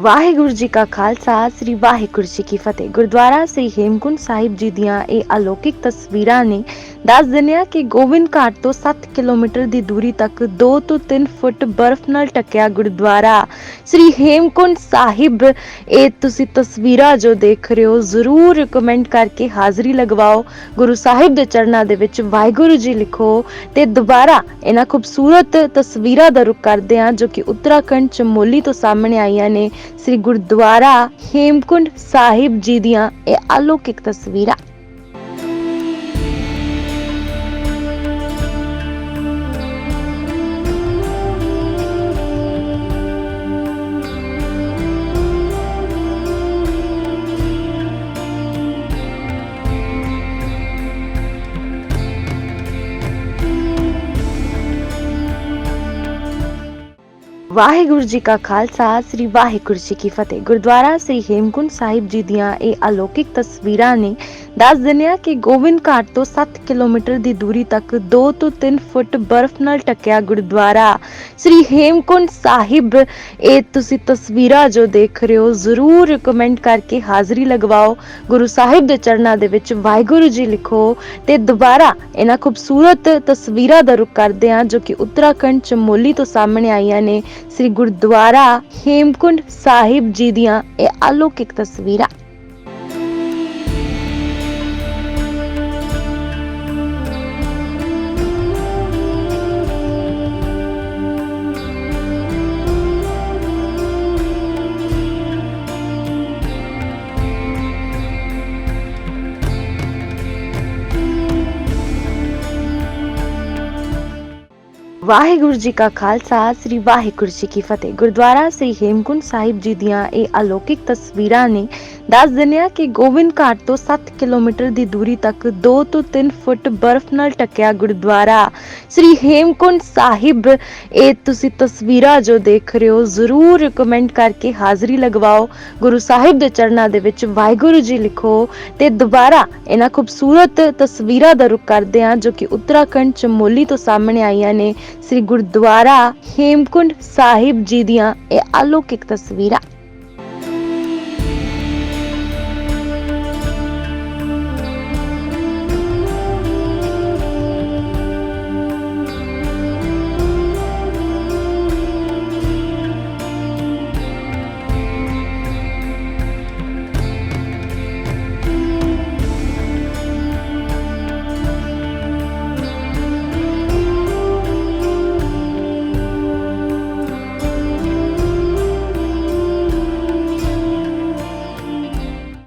ਵਾਹਿਗੁਰੂ ਜੀ ਕਾ ਖਾਲਸਾ, ਸ੍ਰੀ ਵਾਹਿਗੁਰੂ ਜੀ ਕੀ ਫਤਿਹ। ਗੁਰਦੁਆਰਾ ਸ੍ਰੀ ਹੇਮਕੁੰਟ ਸਾਹਿਬ ਜੀ ਦੀਆਂ ਇਹ ਅਲੌਕਿਕ ਤਸਵੀਰਾਂ ਨੇ ਦੱਸ ਦਿੰਦੇ ਹਾਂ ਕਿ ਗੋਬਿੰਦ ਘਾਟ ਤੋਂ 7 ਕਿਲੋਮੀਟਰ ਦੀ ਦੂਰੀ ਤੱਕ 2 ਤੋਂ 3 ਫੁੱਟ ਬਰਫ਼ ਨਾਲ ਢਕਿਆ ਗੁਰਦੁਆਰਾ। ਸ੍ਰੀ ਹੇਮਕੁੰਟ ਸਾਹਿਬ, ਇਹ ਤੁਸੀਂ ਤਸਵੀਰਾਂ ਜੋ ਦੇਖ ਰਹੇ ਹੋ, ਜ਼ਰੂਰ ਕਮੈਂਟ ਕਰਕੇ ਹਾਜ਼ਰੀ ਲਗਵਾਓ। ਗੁਰੂ ਸਾਹਿਬ ਦੇ ਚਰਨਾਂ ਦੇ ਵਿੱਚ ਵਾਹਿਗੁਰੂ ਜੀ ਲਿਖੋ ਤੇ ਦੁਬਾਰਾ ਇਹਨਾਂ ਖੂਬਸੂਰਤ ਤਸਵੀਰਾਂ ਦਾ ਰੁਖ ਕਰਦੇ ਹਾਂ ਜੋ ਕਿ ਉੱਤਰਾਖੰਡ ਚਮੋਲੀ ਤੋਂ ਸਾਹਮਣੇ ਆਈਆਂ ਨੇ। ਸ੍ਰੀ ਗੁਰਦੁਆਰਾ ਹੇਮਕੁੰਡ ਸਾਹਿਬ ਜੀ ਦੀਆਂ ਇਹ ਅਲੌਕਿਕ ਤਸਵੀਰਾਂ। ਵਾਹਿਗੁਰੂ ਜੀ ਕਾ ਖਾਲਸਾ, ਸ੍ਰੀ ਵਾਹਿਗੁਰੂ ਜੀ ਕੀ ਫਤਿਹ। ਗੁਰਦੁਆਰਾ ਸ੍ਰੀ ਹੇਮਕੁੰਟ ਸਾਹਿਬ ਜੀ ਦੀਆਂ ਇਹ ਅਲੌਕਿਕ ਤਸਵੀਰਾਂ ਨੇ ਦੱਸ ਦਿੰਦੇ ਹਾਂ ਕਿ ਗੋਬਿੰਦ ਘਾਟ ਤੋਂ 7 ਕਿਲੋਮੀਟਰ ਦੀ ਦੂਰੀ ਤੱਕ 2 ਤੋਂ 3 ਫੁੱਟ ਬਰਫ਼ ਨਾਲ ਢਕਿਆ ਗੁਰਦੁਆਰਾ ਸ੍ਰੀ ਹੇਮਕੁੰਟ ਸਾਹਿਬ। ਇਹ ਤੁਸੀਂ ਤਸਵੀਰਾਂ ਜੋ ਦੇਖ ਰਹੇ ਹੋ, ਜ਼ਰੂਰ ਕਮੈਂਟ ਕਰਕੇ ਹਾਜ਼ਰੀ ਲਗਵਾਓ। ਗੁਰੂ ਸਾਹਿਬ ਦੇ ਚਰਨਾਂ ਦੇ ਵਿੱਚ ਵਾਹਿਗੁਰੂ ਜੀ ਲਿਖੋ ਤੇ ਦੁਬਾਰਾ ਇਹਨਾਂ ਖੂਬਸੂਰਤ ਤਸਵੀਰਾਂ ਦਾ ਰੁਖ ਕਰਦੇ ਹਾਂ ਜੋ ਕਿ ਉੱਤਰਾਖੰਡ ਚਮੋਲੀ ਤੋਂ ਸਾਹਮਣੇ ਆਈਆਂ ਨੇ। ਸ੍ਰੀ ਗੁਰਦੁਆਰਾ ਹੇਮਕੁੰਡ ਸਾਹਿਬ ਜੀ ਦੀਆਂ ਇਹ ਅਲੌਕਿਕ ਤਸਵੀਰਾਂ। ਵਾਹਿਗੁਰੂ ਜੀ ਕਾ ਖਾਲਸਾ, ਸ੍ਰੀ ਵਾਹਿਗੁਰੂ ਜੀ ਕੀ ਫਤਿਹ। ਗੁਰਦੁਆਰਾ ਸ੍ਰੀ ਹੇਮਕੁੰਟ ਸਾਹਿਬ ਜੀ ਦੀਆਂ ਇਹ ਅਲੌਕਿਕ ਤਸਵੀਰਾਂ ਨੇ ਦੱਸ ਦਿੰਦੇ ਹਾਂ ਕਿ ਗੋਬਿੰਦ ਘਾਟ ਤੋਂ 7 ਕਿਲੋਮੀਟਰ ਦੀ ਦੂਰੀ ਤੱਕ 2 ਤੋਂ 3 ਫੁੱਟ ਬਰਫ਼ ਨਾਲ ਢਕਿਆ ਗੁਰਦੁਆਰਾ ਸ੍ਰੀ ਹੇਮਕੁੰਟ ਸਾਹਿਬ। ਇਹ ਤੁਸੀਂ ਤਸਵੀਰਾਂ ਜੋ ਦੇਖ ਰਹੇ ਹੋ, ਜ਼ਰੂਰ ਕਮੈਂਟ ਕਰਕੇ ਹਾਜ਼ਰੀ ਲਗਵਾਓ। ਗੁਰੂ ਸਾਹਿਬ ਦੇ ਚਰਨਾਂ ਦੇ ਵਿੱਚ ਵਾਹਿਗੁਰੂ ਜੀ ਲਿਖੋ ਤੇ ਦੁਬਾਰਾ ਇਹਨਾਂ ਖੂਬਸੂਰਤ ਤਸਵੀਰਾਂ ਦਾ ਰੁਖ ਕਰਦੇ ਹਾਂ ਜੋ ਕਿ ਉੱਤਰਾਖੰਡ ਚਮੋਲੀ ਤੋਂ ਸਾਹਮਣੇ ਆਈਆਂ ਨੇ। ਸ੍ਰੀ ਗੁਰਦੁਆਰਾ ਹੇਮਕੁੰਡ ਸਾਹਿਬ ਜੀ ਦੀਆਂ ਇਹ ਅਲੌਕਿਕ ਤਸਵੀਰਾਂ।